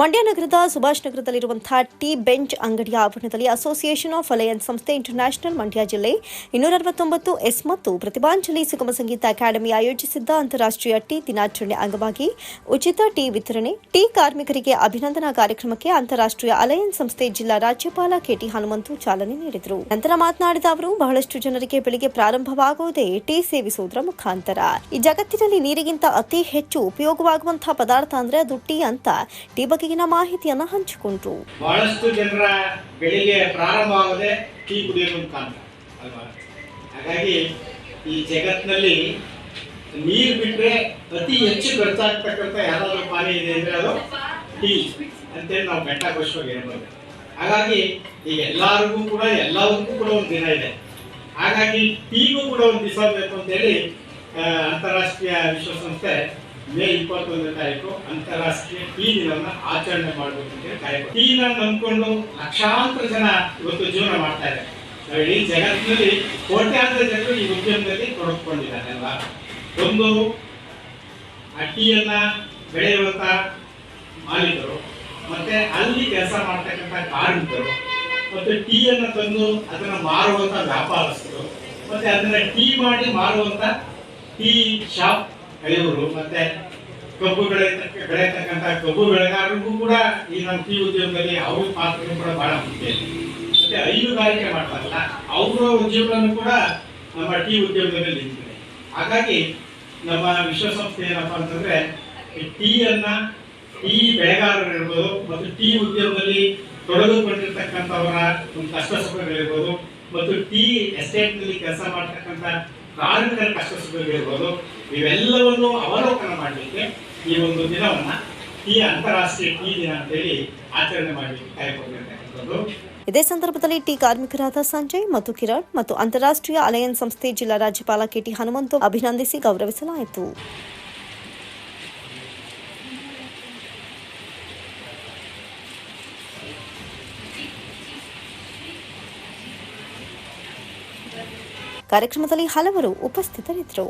ಮಂಡ್ಯ ನಗರದ Subhash ನಗರದಲ್ಲಿರುವಂತಹ T bench ಅಂಗಡಿಯ ಆವರಣದಲ್ಲಿ ಅಸೋಸಿಯೇಷನ್ ಆಫ್ ಅಲಯನ್ಸ್ ಸಂಸ್ಥೆ ಇಂಟರ್ನ್ಯಾಷನಲ್ ಮಂಡ್ಯ ಜಿಲ್ಲೆ ಇನ್ನೂರ ಅರವತ್ತೊಂಬತ್ತು ಎಸ್ ಮತ್ತು ಪ್ರತಿಭಾಂಜಲಿ ಸುಗಮ ಸಂಗೀತ ಅಕಾಡೆಮಿ ಆಯೋಜಿಸಿದ್ದ ಅಂತಾರಾಷ್ಟ್ರೀಯ ಟೀ ದಿನಾಚರಣೆ ಅಂಗವಾಗಿ ಉಚಿತ ಟೀ ವಿತರಣೆ, ಟೀ ಕಾರ್ಮಿಕರಿಗೆ ಅಭಿನಂದನಾ ಕಾರ್ಯಕ್ರಮಕ್ಕೆ ಅಂತಾರಾಷ್ಟ್ರೀಯ ಅಲಯನ್ಸ್ ಸಂಸ್ಥೆ ಜಿಲ್ಲಾ ರಾಜ್ಯಪಾಲ ಕೆಟಿ ಹನುಮಂತು ಚಾಲನೆ ನೀಡಿದರು. ನಂತರ ಮಾತನಾಡಿದ ಅವರು, ಬಹಳಷ್ಟು ಜನರಿಗೆ ಬೆಳಿಗ್ಗೆ ಪ್ರಾರಂಭವಾಗುವುದೇ ಟೀ ಸೇವಿಸುವುದರ ಮುಖಾಂತರ. ಈ ಜಗತ್ತಿನಲ್ಲಿ ನೀರಿಗಿಂತ ಅತಿ ಹೆಚ್ಚು ಉಪಯೋಗವಾಗುವಂತಹ ಪದಾರ್ಥ ಅಂದ್ರೆ ಅದು ಟೀ ಅಂತ. ಟೀ ಬಗೆಗಿನ ಮಾಹಿತಿಯನ್ನು ಹಂಚಿಕೊಂಡ್ರು. ಬಹಳಷ್ಟು ಜನರ ಬೆಳಿಗ್ಗೆ ಪ್ರಾರಂಭವಾಗದೆ ಟೀ ಕುಡಿಯೋದು ಅಲ್ವಾ? ಹಾಗಾಗಿ ಈ ಜಗತ್ತಿನಲ್ಲಿ ನೀರು ಬಿಟ್ಟರೆ ಅತಿ ಹೆಚ್ಚು ಖರ್ಚಾಗ್ತಕ್ಕಂಥ ಯಾವ್ದಾದ್ರು ಪಾನೀಯ ಇದೆ ಅಂದರೆ ಅದು ಟೀ ಅಂತೇಳಿ ನಾವು ಘಂಟಾಘೋಷವಾಗಿ ಹೇಳ್ಬೋದು. ಹಾಗಾಗಿ ಈಗ ಎಲ್ಲರಿಗೂ ಕೂಡ, ಎಲ್ಲದಕ್ಕೂ ಕೂಡ ಒಂದು ದಿನ ಇದೆ. ಹಾಗಾಗಿ ಟೀಗೂ ಕೂಡ ಒಂದು ದಿವಸ ಬೇಕು ಅಂತೇಳಿ ಅಂತಾರಾಷ್ಟ್ರೀಯ ವಿಶ್ವಸಂಸ್ಥೆ ಮೇ ಇಪ್ಪತ್ತೊಂದನೇ ತಾರೀಕು ಅಂತಾರಾಷ್ಟ್ರೀಯ ಟೀ ದಿನವನ್ನು ಆಚರಣೆ ಮಾಡಬೇಕು ಅಂತೇಳಿ ಕಾಯ್ಕೊಂಡು ಟೀನ ನಂಬ್ಕೊಂಡು ಲಕ್ಷಾಂತರ ಜನ ಇವತ್ತು ಜೀವನ ಮಾಡ್ತಾ ಇದ್ದಾರೆ. ಜಗತ್ತಿನಲ್ಲಿ ಕೋಟ್ಯಾಂತರ ಜನರು ಈ ಉದ್ಯಮದಲ್ಲಿ ತೊಡಗಿಕೊಂಡಿದ್ದಾರೆ ಅಲ್ವಾ? ಒಂದು ಆ ಟೀಯನ್ನ ಬೆಳೆಯುವಂತ ಮಾಲೀಕರು, ಮತ್ತೆ ಅಲ್ಲಿ ಕೆಲಸ ಮಾಡ್ತಕ್ಕಂಥ ಕಾರ್ಮಿಕರು, ಮತ್ತೆ ಟೀಯನ್ನು ತಂದು ಅದನ್ನ ಮಾರುವಂತ ವ್ಯಾಪಾರಸ್ಥರು, ಮತ್ತೆ ಅದನ್ನ ಟೀ ಮಾಡಿ ಮಾರುವಂತ ಟೀ ಶಾಪ್ ಇವರು ಮತ್ತೆ ಕಬ್ಬು ಬೆಳೆ ಬೆಳೆಯತಕ್ಕಂಥ ಕಬ್ಬು ಬೆಳೆಗಾರರಿಗೂ ಕೂಡ ಈ ನಮ್ಮ ಟೀ ಉದ್ಯಮದಲ್ಲಿ ಅವ್ರ ಪಾತ್ರ ಕೂಡ ಬಹಳ ಮುಖ್ಯ. ಮತ್ತೆ ಹೈನುಗಾರಿಕೆ ಮಾಡ್ತಾರಲ್ಲ ಅವರ ಉದ್ಯಮಗಳನ್ನು ಕೂಡ ನಮ್ಮ ಟೀ ಉದ್ಯಮದಲ್ಲಿ ನಿಂತಿದೆ. ಹಾಗಾಗಿ ನಮ್ಮ ವಿಶ್ವಸಂಸ್ಥೆ ಏನಪ್ಪ ಅಂತಂದ್ರೆ ಟೀಯನ್ನ ಟೀ ಬೆಳೆಗಾರರು ಇರ್ಬೋದು ಮತ್ತು ಟೀ ಉದ್ಯಮದಲ್ಲಿ ತೊಡಗಿಕೊಂಡಿರ್ತಕ್ಕಂಥವರ ಒಂದು ಕಷ್ಟ ಸುಖಗಳಿರ್ಬೋದು ಮತ್ತು ಟೀ ಎಸ್ಟೇಟ್ನಲ್ಲಿ ಕೆಲಸ ಮಾಡ್ತಕ್ಕಂಥ ಕಾರ್ಮಿಕರ ಕಷ್ಟ ಸುಖಗಳಿರ್ಬೋದು ಇವೆಲ್ಲವನ್ನು ಅವಲೋಕನ ಮಾಡಲಿಕ್ಕೆ ಈ ಒಂದು ದಿನವನ್ನ ಈ ಅಂತಾರಾಷ್ಟ್ರೀಯ ಟೀ ದಿನ ಅಂತೇಳಿ ಆಚರಣೆ ಮಾಡಲಿಕ್ಕೆ ಕಾಯ್ಕೊಂಡಿರ್ತಕ್ಕಂಥದ್ದು. ಇದೇ ಸಂದರ್ಭದಲ್ಲಿ ಟಿ ಕಾರ್ಮಿಕರಾದ ಸಂಜಯ್ ಮತ್ತು ಕಿರಣ್ ಮತ್ತು ಅಂತಾರಾಷ್ಟ್ರೀಯ ಅಲಯನ್ಸ್ ಸಂಸ್ಥೆ ಜಿಲ್ಲಾ ರಾಜ್ಯಪಾಲ ಕೆಟಿ ಹನುಮಂತು ಅಭಿನಂದಿಸಿ ಗೌರವಿಸಲಾಯಿತು. ಕಾರ್ಯಕ್ರಮದಲ್ಲಿ ಹಲವರು ಉಪಸ್ಥಿತರಿದ್ದರು.